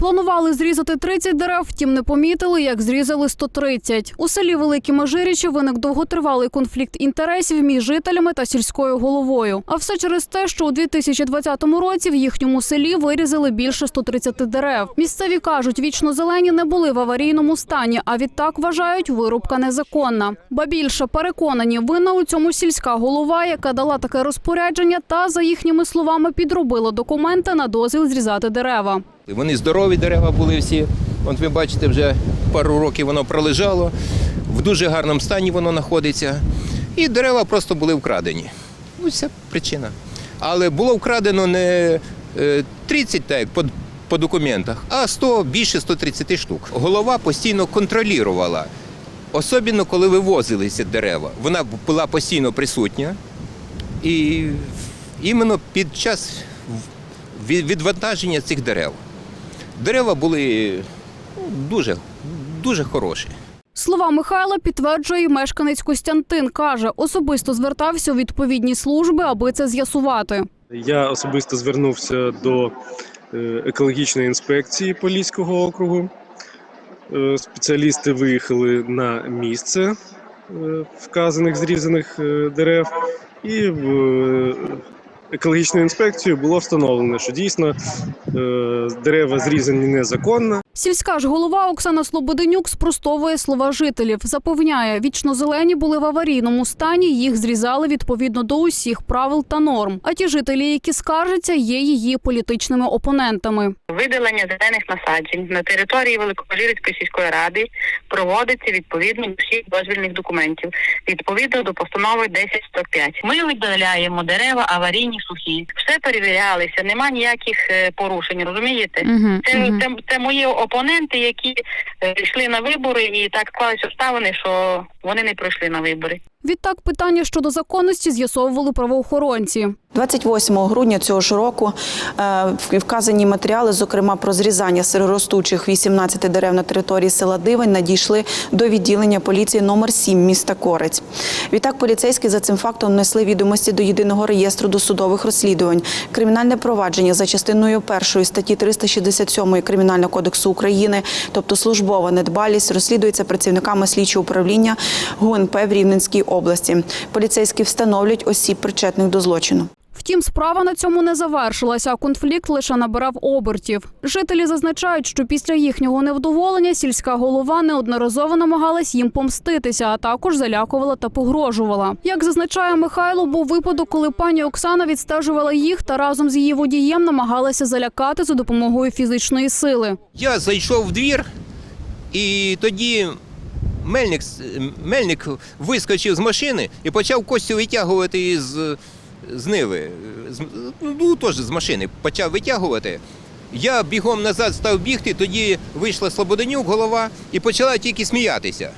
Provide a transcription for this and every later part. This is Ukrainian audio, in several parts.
Планували зрізати 30 дерев, втім не помітили, як зрізали 130. У селі Великі Межирічі виник довготривалий конфлікт інтересів між жителями та сільською головою. А все через те, що у 2020 році в їхньому селі вирізали більше 130 дерев. Місцеві кажуть, вічно зелені не були в аварійному стані, а відтак вважають, вирубка незаконна. Ба більше переконані, винна у цьому сільська голова, яка дала таке розпорядження, та за їхніми словами підробила документи на дозвіл зрізати дерева. Вони здорові дерева були всі. От ви бачите, вже пару років воно пролежало, в дуже гарному стані воно знаходиться. І дерева просто були вкрадені. Ось ця причина. Але було вкрадено не е, 30 так, як по, по документах, а 100, більше 130 штук. Голова постійно контролювала, особливо коли вивозилися дерева. Вона була постійно присутня. І іменно під час відвантаження цих дерев. Дерева були ну, дуже, дуже хороші. Слова Михайла підтверджує мешканець Костянтин. Каже, особисто звертався у відповідні служби, аби це з'ясувати. Я особисто звернувся до е, екологічної інспекції Поліського округу. Е, Спеціалісти виїхали на місце е, вказаних зрізаних дерев, і в екологічною інспекцією було встановлено, що дійсно е, дерева зрізані незаконно. Сільська ж голова Оксана Слободенюк спростовує слова жителів. Запевняє, вічно зелені були в аварійному стані. Їх зрізали відповідно до усіх правил та норм. А ті жителі, які скаржаться, є її політичними опонентами. Видалення зелених насаджень на території Великопожирської сільської ради проводиться відповідно до всіх дозвільних документів, відповідно до постанови 10.105. Ми видаляємо дерева аварійні сухі. Все перевірялися, нема ніяких е, порушень. Розумієте? Це, це, це мої опоненти, які е, йшли на вибори, і так склалися обставини, що вони не пройшли на вибори. Відтак питання щодо законності з'ясовували правоохоронці. 28 грудня цього ж року е, вказані матеріали, зокрема про зрізання сироростучих 18 дерев на території села Дивень, надійшли до відділення поліції номер 7 міста Корець. Відтак поліцейські за цим фактом внесли відомості до єдиного реєстру досудових розслідувань. Кримінальне провадження за частиною першої статті 367 Кримінального кодексу України, тобто службова недбалість, розслідується працівниками слідчого управління ГУНП в Рівненській області. Поліцейські встановлюють осіб причетних до злочину. Втім, справа на цьому не завершилася, а конфлікт лише набирав обертів. Жителі зазначають, що після їхнього невдоволення сільська голова неодноразово намагалась їм помститися, а також залякувала та погрожувала. Як зазначає Михайло, був випадок, коли пані Оксана відстежувала їх та разом з її водієм намагалася залякати за допомогою фізичної сили. Я зайшов в двір, і тоді мельник, мельник вискочив з машини і почав Костю витягувати із з ниви. З- Ну, теж з машини. Почав витягувати. Я бігом назад став бігти, тоді вийшла Слободенюк, голова, і почала тільки сміятися.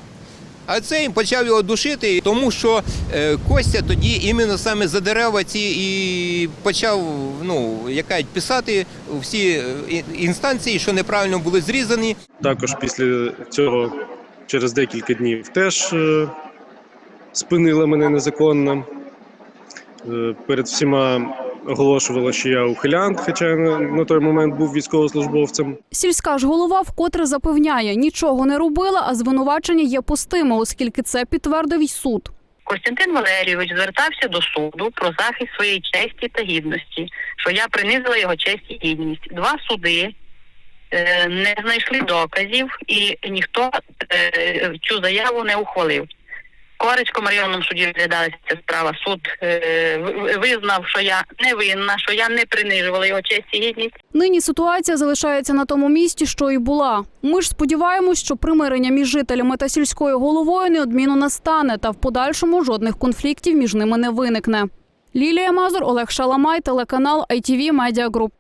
А цей почав його душити, тому що е, Костя тоді іменно саме за дерева ці і почав ну, яка писати всі е, інстанції, що неправильно були зрізані. Також після цього, через декілька днів, теж е, спинила мене незаконно. Е, Перед всіма оголошувала, що я ухилянт, хоча на, на той момент був військовослужбовцем. Сільська ж голова вкотре запевняє, нічого не робила, а звинувачення є пустими, оскільки це підтвердив й суд. Костянтин Валерійович звертався до суду про захист своєї честі та гідності, що я принизила його честь і гідність. Два суди не знайшли доказів, і ніхто е, цю заяву не ухвалив. В Корецькому районному суді розглядалася ця справа. Суд е, визнав, що я не винна, що я не принижувала його честь і гідність. Нині ситуація залишається на тому місці, що і була. Ми ж сподіваємось, що примирення між жителями та сільською головою неодмінно настане, та в подальшому жодних конфліктів між ними не виникне. Лілія Мазур, Олег Шаламай, телеканал ITV Media Group.